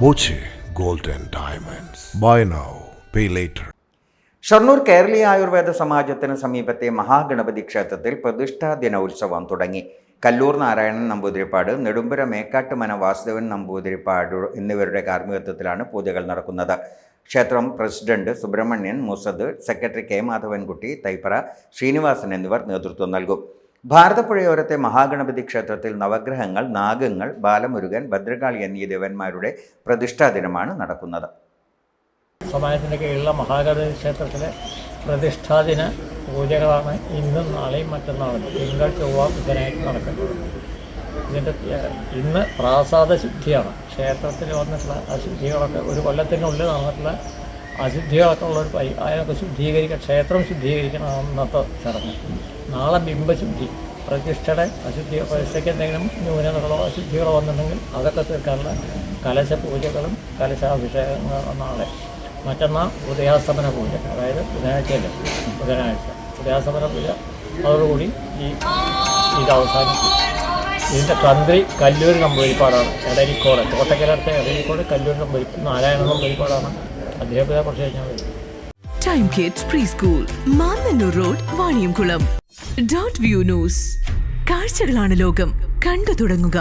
Boche gold and Diamonds. Buy now, pay later. Shoranur കേരളീയ ആയുർവേദ സമാജത്തിന് സമീപത്തെ മഹാഗണപതി ക്ഷേത്രത്തിൽ പ്രതിഷ്ഠാ ദിനോത്സവം തുടങ്ങി കല്ലൂർ നാരായണൻ നമ്പൂതിരിപ്പാട് നെടുമ്പുര മേക്കാട്ടുമന വാസുദേവൻ നമ്പൂതിരിപ്പാട് എന്നിവരുടെ കാർമ്മികത്വത്തിലാണ് പൂജകൾ നടക്കുന്നത് ക്ഷേത്രം president Subrahmanyan Musad secretary K Madhavankutty Thaipara Srinivasan എന്നിവർ നേതൃത്വം നൽകും ഭാരതപ്പുഴയോരത്തെ മഹാഗണപതി ക്ഷേത്രത്തിൽ നവഗ്രഹങ്ങൾ നാഗങ്ങൾ ബാലമുരുകൻ ഭദ്രകാളി എന്നീ ദേവന്മാരുടെ പ്രതിഷ്ഠാ ദിനമാണ് നടക്കുന്നത്. സമാജത്തിന്റെ കീഴിലുള്ള മഹാഗണപതി ക്ഷേത്രത്തിലെ പ്രതിഷ്ഠാദിന പൂജകളാണ് ഇന്നും നാളെയും മറ്റന്നാളും തിങ്കൾ ചൊവ്വ ബുധനായിട്ട് നടക്കുന്നത്. ഇതിന്റെ ഇന്ന് പ്രാസാദ ശുദ്ധിയാണ് ക്ഷേത്രത്തിൽ വന്നിട്ടുള്ള അശുദ്ധികളൊക്കെ ഒരു കൊല്ലത്തിനുള്ളിൽ നടന്നിട്ടുള്ള അശുദ്ധികളൊക്കെ ഉള്ള ഒരു പരി അതിനൊക്കെ ശുദ്ധീകരിക്കുക ക്ഷേത്രം ശുദ്ധീകരിക്കണം അന്നത്തെ ചടങ്ങ് നാളെ ബിംബശുദ്ധി പ്രതിഷ്ഠയുടെ അശുദ്ധി പ്രതിഷ്ഠയ്ക്ക് എന്തെങ്കിലും ന്യൂനതകളോ അശുദ്ധികളോ വന്നിട്ടുണ്ടെങ്കിൽ അതൊക്കെ തീർക്കാനുള്ള കലശ പൂജകളും കലശാഭിഷേകങ്ങളും നാളെ. മറ്റന്നാൾ ഉദയാസ്തമന പൂജ അതായത് ബുധനാഴ്ചയല്ല? ബുധനാഴ്ച. ഉദയാസ്തമന പൂജ. അതോടുകൂടി ഈ ഇത് അവസാനിക്കും. ഇതിന്റെ തന്ത്രി കല്ലൂർ നമ്പൂരിപ്പാടാണ് എടരിക്കോട് കോട്ടക്കലടുത്ത എടരിക്കോട് കല്ലൂർ നമ്പൂരി നാരായണ നമ്പൂരിപ്പാടാണ് അദ്ദേഹത്തെ കുറച്ച് കഴിഞ്ഞാൽ വരും. Time Kids preschool Mannanur road Vaniyamkulam dot view news കാഴ്ചകളാണ് ലോകം. കണ്ടു തുടങ്ങുക.